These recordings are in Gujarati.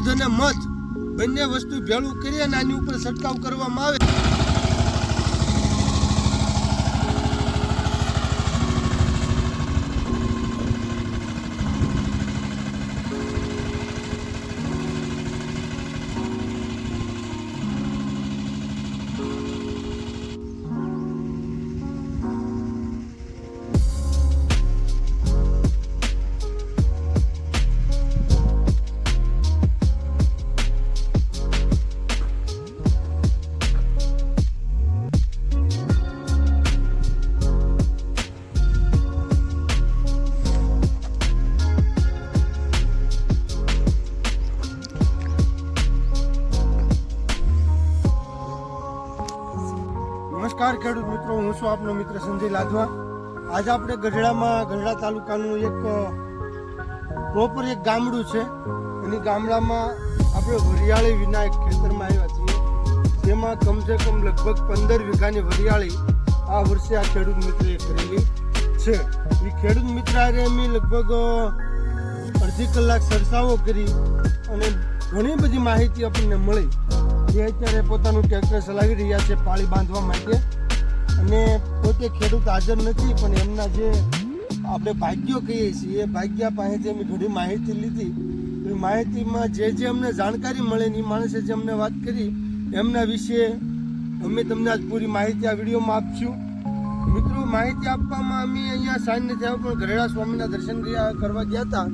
દૂધ અને મધ બંને વસ્તુ ભેળું કરી અને આની ઉપર છંટકાવ કરવામાં આવે. ખેડૂત મિત્રો, હું છું આપનો મિત્ર સંજય લાધવા. આજે આપણે ગઢડામાં, ગઢડા તાલુકાનું એક પ્રોપર એક ગામડું છે. એની ગામડામાં આપણે વરિયાળી વિનાયક ખેતરમાં આવ્યા છીએ. જેમાં કમસે કમ લગભગ પંદર વીઘાની વરિયાળી આ વર્ષે આ ખેડૂત મિત્રએ કરેલી છે. એ ખેડૂત મિત્ર હારે અમે લગભગ અડધી કલાક સરસાવો કરી અને ઘણી બધી માહિતી આપણને મળી. જે અત્યારે પોતાનું ટ્રેક્ટર ચલાવી રહ્યા છે પાળી બાંધવા માટે. અને પોતે ખેડૂત હાજર નથી, પણ એમના જે આપણે ભાગ્યો કહીએ છીએ, એ ભાગ્યા પાસેથી અમે ઘણી માહિતી લીધી, એ માહિતીમાં જે જે અમને જાણકારી મળે ને એ માણસે જે અમને વાત કરી, એમના વિશે અમે તમને આજ પૂરી માહિતી આ વિડીયોમાં આપશું. મિત્રો, માહિતી આપવામાં અમે અહીંયા સાંજ નથી આવ્યો પણ ઘરેડા સ્વામીના દર્શન કરવા ગયા હતા.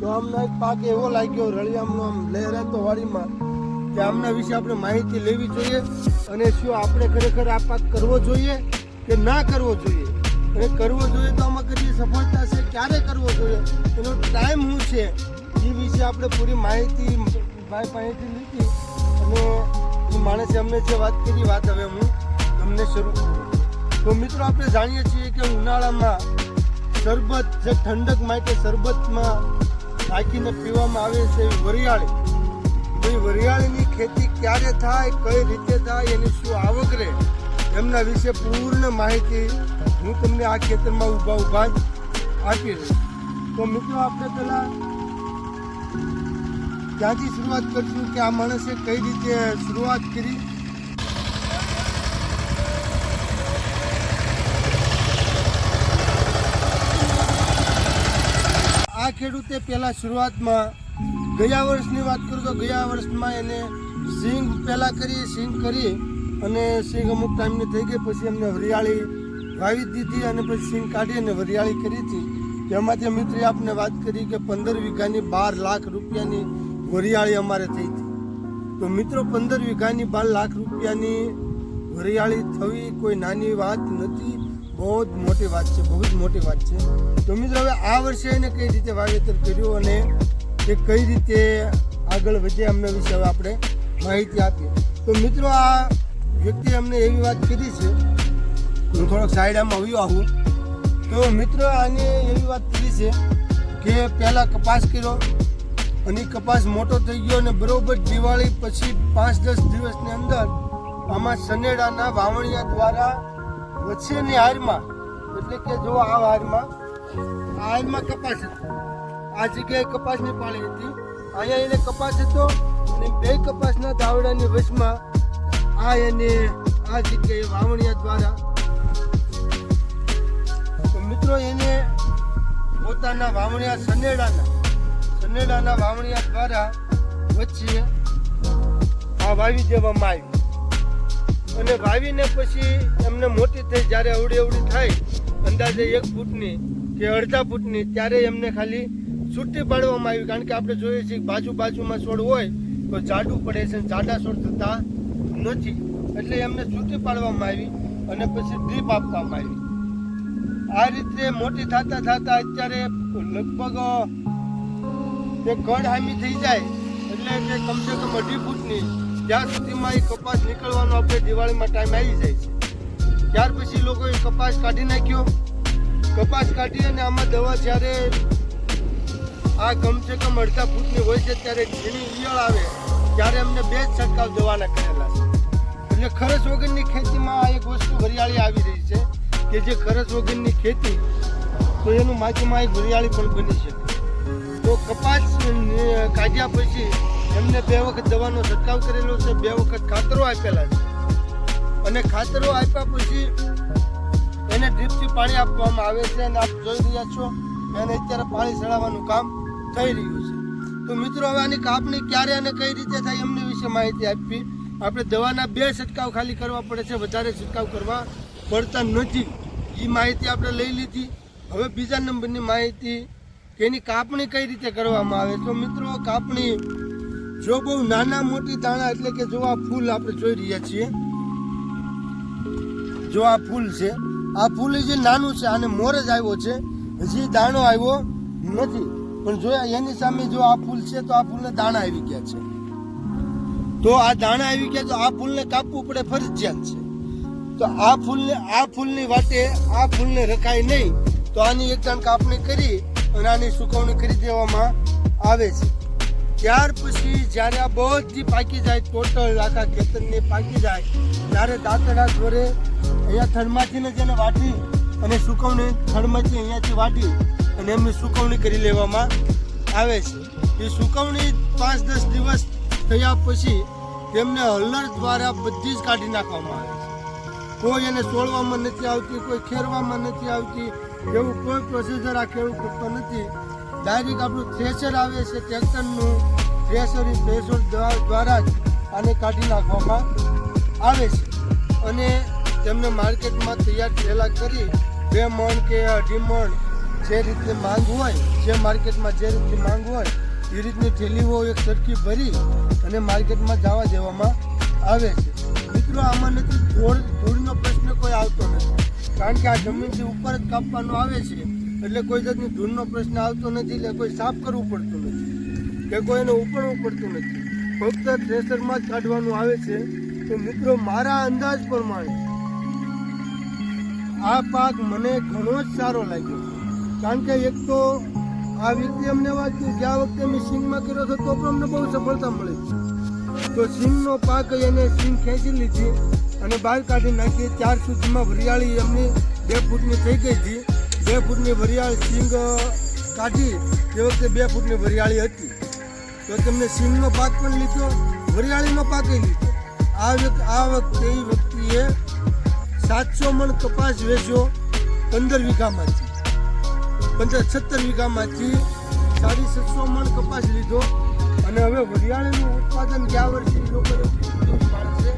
તો અમને એક પાક એવો લાગ્યો રળિયામનો આમ લહેરાતો વાડીમાં, કે આમના વિશે આપણે માહિતી લેવી જોઈએ અને શું આપણે ખરેખર આ પાક કરવો જોઈએ. કે ના કરવો જોઈએ? અને કરવો જોઈએ તો આમાં કેટલી સફળતા છે? ક્યારે કરવો જોઈએ? એનો ટાઈમ શું છે? એ વિશે આપણે પૂરી માહિતી ભાઈ પાસેથી લીધી અને એ માણસે અમને જે વાત કરી વાત હવે હું તમને શરૂ કરું. તો મિત્રો, આપણે જાણીએ છીએ કે ઉનાળામાં શરબત, જે ઠંડક માટે શરબતમાં નાખીને પીવામાં આવે છે વરિયાળી. તો એ વરિયાળીની ખેતી ક્યારે થાય, કઈ રીતે થાય, એની શું આવક રહે? એમના વિશે પૂર્ણ માહિતી હું તમને આ ખેતરમાં ઊભા ઊભા જ આપી દઈશ તો મિત્રો, આપણે પહેલાં ત્યાંથી શરૂઆત કરીશું કે આ માણસે કઈ રીતે શરૂઆત કરી. આ ખેડૂતે પહેલા શરૂઆતમાં ગયા વર્ષની વાત કરું તો ગયા વર્ષમાં એને સિંગ પહેલા કરી, સિંગ કરી. અને સિંગ અમુક ટાઈમની થઈ ગઈ, પછી અમને વરિયાળી વાવી દીધી અને પછી સિંગ કાઢી અને વરિયાળી કરી હતી. તેમાંથી મિત્રે આપને વાત કરી કે પંદર વીઘાની બાર લાખ રૂપિયાની વરિયાળી અમારે થઈ હતી. તો મિત્રો, પંદર વીઘાની બાર લાખ રૂપિયાની વરિયાળી થવી કોઈ નાની વાત નથી. બહુ જ મોટી વાત છે, બહુ જ મોટી વાત છે. તો મિત્રો, હવે આ વર્ષે એને કઈ રીતે વાવેતર કર્યું અને એ કઈ રીતે આગળ વધે એમના વિશે હવે આપણે માહિતી આપીએ. તો મિત્રો, આ વ્યક્તિએ અમને એવી વાત કરી છે, હું થોડોક સાઈડ આમ આવ્યો આવું, તો મિત્રો આને એવી વાત કરી છે કે પહેલાં કપાસ કર્યો અને કપાસ મોટો થઈ ગયો અને બરોબર દિવાળી પછી પાંચ દસ દિવસની અંદર આમાં સનેડાના વાવણિયા દ્વારા વચ્ચેની હારમાં, એટલે કે જો આ હારમાં આ હારમાં કપાસ હતો. આ જગ્યાએ કપાસની પાળી હતી. અહીંયા એને કપાસ હતો અને બે કપાસના દાવડાની વચમાં આ એને આ જગ્યાએ વાવણિયા દ્વારા તો મિત્રો એને પોતાના વાવણિયા સનેડાના સનેડાના વાવણિયા દ્વારા વચ્ચે આ વાવી દેવામાં આવી. અને વાવીને પછી એમને મોટી થઈ જ્યારે અવડી અવડી થાય, અંદાજે એક ફૂટની કે અડધા ફૂટની, ત્યારે એમને ખાલી છૂટી પાડવામાં આવી. કારણ કે આપણે જોઈએ છીએ બાજુ બાજુમાં છોડ હોય, તો જાડું પડે છે જાડા છોડ થતા નથી. એટલે એમને છૂટી પાડવામાં આવી અને પછી ડ્રીપ આપવામાં આવી. આ રીતે મોટી થતા થતા અત્યારે લગભગ તે કડ હામી થઈ જાય. એટલે કે કમસે કમ અઢી ફૂટની ત્યાં સુધીમાં એ કપાસ નીકળવાનો આપણે દિવાળીમાં ટાઈમ આવી જાય છે. ત્યાર પછી લોકોએ કપાસ કાઢી નાખ્યો. કપાસ કાઢી અને આમાં દવા જ્યારે આ કમસે કમ અડધા ફૂટની હોય છે ત્યારે ઝીણી ઈયળ આવે. ત્યારે અમને બે જ છંટકાવ દવાના કરેલા છે. એટલે ખરસ વગરની ખેતીમાં આ એક વસ્તુ વરિયાળી આવી રહી છે કે જે ખરસ વગરની ખેતી, તો એનું માટીમાં એક વરિયાળી પણ બની શકે. તો કપાસ કાઢ્યા પછી એમને બે વખત દવાનો છંટકાવ કરેલો છે, બે વખત ખાતરો આપેલા છે. અને ખાતરો આપ્યા પછી એને ડ્રીપથી પાણી આપવામાં આવે છે અને આપ જોઈ રહ્યા છો, એને અત્યારે પાણી ચડાવવાનું કામ થઈ રહ્યું છે. તો મિત્રો, હવે આની કાપણી ક્યારે અને કઈ રીતે થાય એમની વિશે માહિતી આપી. આપણે દવાના બે છંટકાવ ખાલી કરવા પડે છે, વધારે છંટકાવ કરવા પડતા નથી. એ માહિતી આપણે લઈ લીધી. હવે બીજા નંબરની માહિતી કે એની કાપણી કઈ રીતે કરવામાં આવે. તો મિત્રો, કાપણી જો બહુ નાના મોટી દાણા એટલે કે જો આ ફૂલ આપણે જોઈ રહ્યા છીએ, જો આ ફૂલ છે, આ ફૂલ જે નાનું છે, આને મોર જ આવ્યો છે. હજી દાણો આવ્યો નથી. પણ જો એની સામે જો આ ફૂલ છે તો આ ફૂલને દાણા આવી ગયા છે. તો આ દાણા આવી ગયા તો આ ફૂલને કાપવું પડે ફરજિયાત છે. તો આ ફૂલને આ ફૂલની વાટે આ ફૂલને રખાય નહીં તો આની એક દાણ કાપણી કરી અને આની સુકવણી કરી દેવામાં આવે છે. ત્યાર પછી જ્યારે આ બધી પાકી જાય, ટોટલ આખા ખેતરની પાકી જાય, ત્યારે દાંતડા જોરે અહીંયા થડમાંથી જેને વાટી અને સુકવણી થડમાંથી અહીંયાથી વાટી અને એમની સુકવણી કરી લેવામાં આવે છે. એ સુકવણી પાંચ દસ દિવસ થયા પછી તેમને હલર દ્વારા બધી જ કાઢી નાખવામાં આવે છે. કોઈ એને સોળવામાં નથી આવતી, કોઈ ખેરવામાં નથી આવતી, એવું કોઈ પ્રોસીજર આ ખેડૂત કરતો નથી. ડાયરેક્ટ આપણું થ્રેશર આવે છે ટ્રેક્ટરનું થ્રેસર એ થ્રેશર દ્વારા જ આને કાઢી નાખવામાં આવે છે. અને તેમને માર્કેટમાં તૈયાર થયેલા કરી બે મણ કે અઢી મણ જે રીતની માંગ હોય, જે માર્કેટમાં જે રીતની માંગ હોય, એ રીતની થેલીઓ એક સરખી ભરી અને માર્કેટમાં જવા દેવામાં આવે છે. મિત્રો, આમાં નથી, ધૂળ, ધૂળનો પ્રશ્ન કોઈ આવતો નથી. કારણ કે આ જમીનથી ઉપર જ કાપવાનું આવે છે, એટલે કોઈ જાતની ધૂળનો પ્રશ્ન આવતો નથી, એટલે કોઈ સાફ કરવું પડતું નથી, કે કોઈને ઉપડવું પડતું નથી. ફક્ત થ્રેસરમાં જ કાઢવાનું આવે છે. તો મિત્રો, મારા અંદાજ પ્રમાણે આ પાક મને ઘણો જ સારો લાગ્યો. કારણ કે એક તો આ વ્યક્તિ અમને વાંચ્યું આ વખતે મેં સિંગમાં કર્યો હતો, તો પણ અમને બહુ સફળતા મળી. તો સિંગનો પાક એને સિંગ ખેંચી લીધી અને બહાર કાઢી નાખી. ત્યાર સુધીમાં વરિયાળી એમની બે ફૂટની થઈ ગઈ હતી. બે ફૂટની વરિયાળ સિંગ કાઢી. તે વખતે બે ફૂટની વરિયાળી હતી. તો તેમને સિંગનો પાક પણ લીધો, વરિયાળીનો પાક લીધો. આ આ વખતે એ વ્યક્તિએ સાતસો મણ કપાસ વેચ્યો પંદર વીઘામાંથી. પંદર સત્તર વીઘામાંથી સાડી સાતસો મણ કપાસ લીધો. અને હવે વરિયાળીનું ઉત્પાદન ગયા વર્ષે લોકોએ પાડશે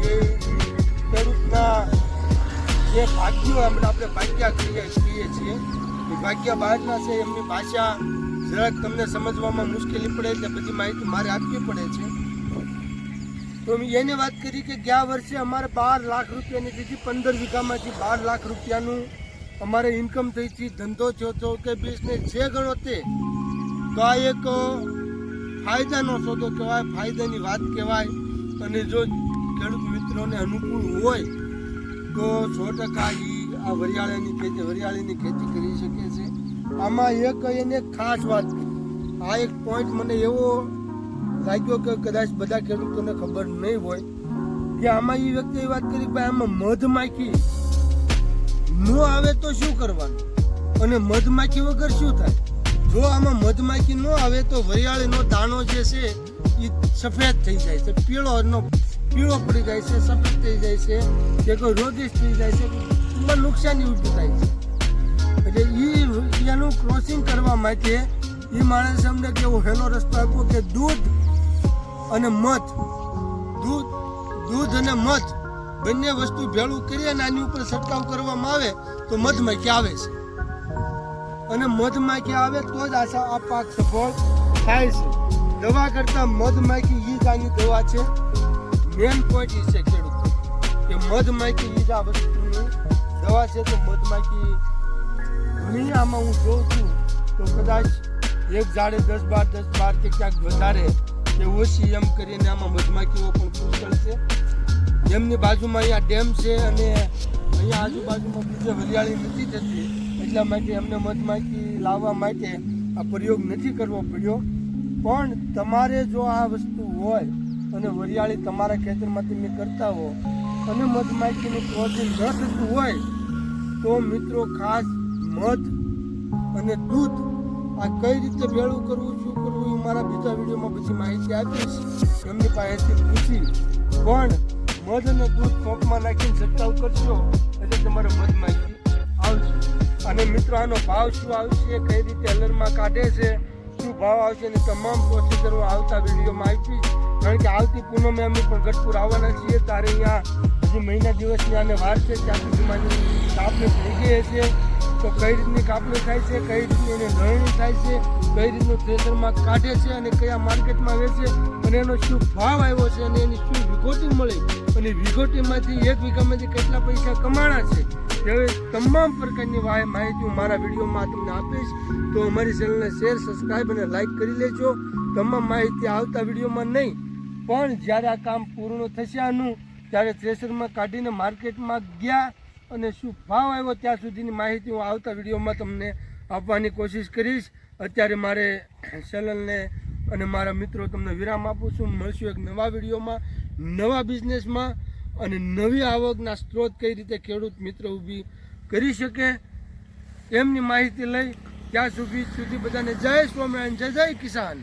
કે ખેડૂતના જે ભાગ્યો એમને આપણે ભાગ્યા કહીએ કહીએ છીએ. એ ભાગ્યા બહારના છે, એમની ભાષા જરાક તમને સમજવામાં મુશ્કેલી પડે એટલે બધી માહિતી મારે આપવી પડે છે. તો એની વાત કરી કે ગયા વર્ષે અમારે બાર લાખ રૂપિયાની દીધી પંદર વીઘામાંથી બાર લાખ રૂપિયાનું અમારે ઇન્કમ થઈ છે, ધંધો થયો તો કે બિઝનેસ જે ગણો તે, તો આ એક ફાયદાનો સોદો કહેવાય, ફાયદાની વાત કહેવાય. અને જો ખેડૂત મિત્રોને અનુકૂળ હોય, તો સો ટકા એ આ વરિયાળીની ખેતી વરિયાળીની ખેતી કરી શકે છે. આમાં એક એને ખાસ વાત, આ એક પોઈન્ટ મને એવો લાગ્યો કે કદાચ બધા ખેડૂતોને ખબર નહીં હોય, કે આમાં એ વ્યક્તિએ વાત કરી કે આમાં મધમાખી ન આવે તો શું કરવાનું? અને મધમાખી વગર શું થાય? જો આમાં મધમાખી ન આવે તો વરિયાળીનો દાણો જે છે એ સફેદ થઈ જાય છે. પીળો નો પીળો પડી જાય છે, સફેદ થઈ જાય છે કે કોઈ રોગીશ થઈ જાય છે, એમાં નુકસાની ઊભી થાય છે. એટલે એ એનું ક્રોસિંગ કરવા માટે એ માણસે અમને કેવો હેલો રસ્તો આપ્યો કે દૂધ અને મધ. દૂધ દૂધ અને મધ. બંને વસ્તુ ભેળું કરી અને આની ઉપર છંટકાવ કરવામાં આવે તો મધમાખી આવે છે? અને મધમાખી આવે તો જ આશા આ પાક સફળ થાય છે. દવા કરતાં મધમાખી ઈજાની દવા છે. મેન પોઈન્ટ એ છે ખેડૂતો કે મધમાખી ઈજા વસ્તુની દવા છે તો મધમાખી ઘણી આમાં હું જોઉં છું તો કદાચ એક ઝાડે દસ બાર દસ બાર કે ક્યાંક વધારે કે ઓછી એમ કરીને આમાં મધમાખીઓ પણ પુષ્કળ છે. જેમની બાજુમાં અહીંયા ડેમ છે અને અહીંયા આજુબાજુમાં બીજે હરિયાળી નથી થતી. એટલા માટે એમને મધમાખી લાવવા માટે આ પ્રયોગ નથી કરવો પડ્યો. પણ તમારે જો આ વસ્તુ હોય અને વરિયાળી તમારા ખેતરમાં તમે કરતા હો અને મધમાખીનું પ્રોટીન ન થતું હોય તો મિત્રો ખાસ મધ અને દૂધ આ કઈ રીતે ભેળું કરવું, શું કરવું એ મારા બીજા વિડીયોમાં પછી માહિતી આપીશ. એમની પાસેથી પૂછી. પણ મધ અને દૂધ પંપમાં નાખીને છંટકાવ કરશો એટલે તમારે મધમાં માહિતી આવશે. અને મિત્રો, આનો ભાવ શું આવશે, કઈ રીતે અલરમાં કાઢે છે, શું ભાવ આવશે અને તમામ પ્રોસીજરો આવતા વિડીયોમાં આપીશ. કારણ કે આવતી પૂનમે અમે પણ ગઢપુર આવવાના છીએ. તારે અહીંયા હજી મહિના દિવસની આને વાર છે, ત્યાં સુધીમાં કાપણી થઈ ગઈ હશે. તો કઈ રીતની કાપણી થાય છે, કઈ રીતની એને લણણી થાય છે કઈ રીતનું થિયેટરમાં કાઢે છે અને કયા માર્કેટમાં વેચે અને એનો શું ભાવ આવ્યો છે અને એની શું વિગોટી મળી અને વિગોટીમાંથી એક વીઘામાંથી કેટલા પૈસા કમાણા છે તેવી તમામ પ્રકારની માહિતી હું મારા વિડીયોમાં તમને આપીશ. તો અમારી ચેનલને શેર સબસ્ક્રાઈબ અને લાઇક કરી લેજો. તમામ માહિતી આવતા વિડીયોમાં નહીં, પણ જ્યારે આ કામ પૂર્ણ થશે આનું, ત્યારે થ્રેસરમાં કાઢીને માર્કેટમાં ગયા અને શું ભાવ આવ્યો ત્યાં સુધીની માહિતી હું આવતા વિડીયોમાં તમને આપવાની કોશિશ કરીશ. અત્યારે મારે ચેનલને અને મારા મિત્રો તમને વિરામ આપું છું. મળશું એક નવા વિડીયોમાં, નવા બિઝનેસમાં અને નવી આવકના સ્ત્રોત કઈ રીતે ખેડૂત મિત્ર ઊભી કરી શકે એમની માહિતી લઈ ત્યાં સુધી સુધી બધાને જય સ્વામિનારાયણ, જય જય કિસાન.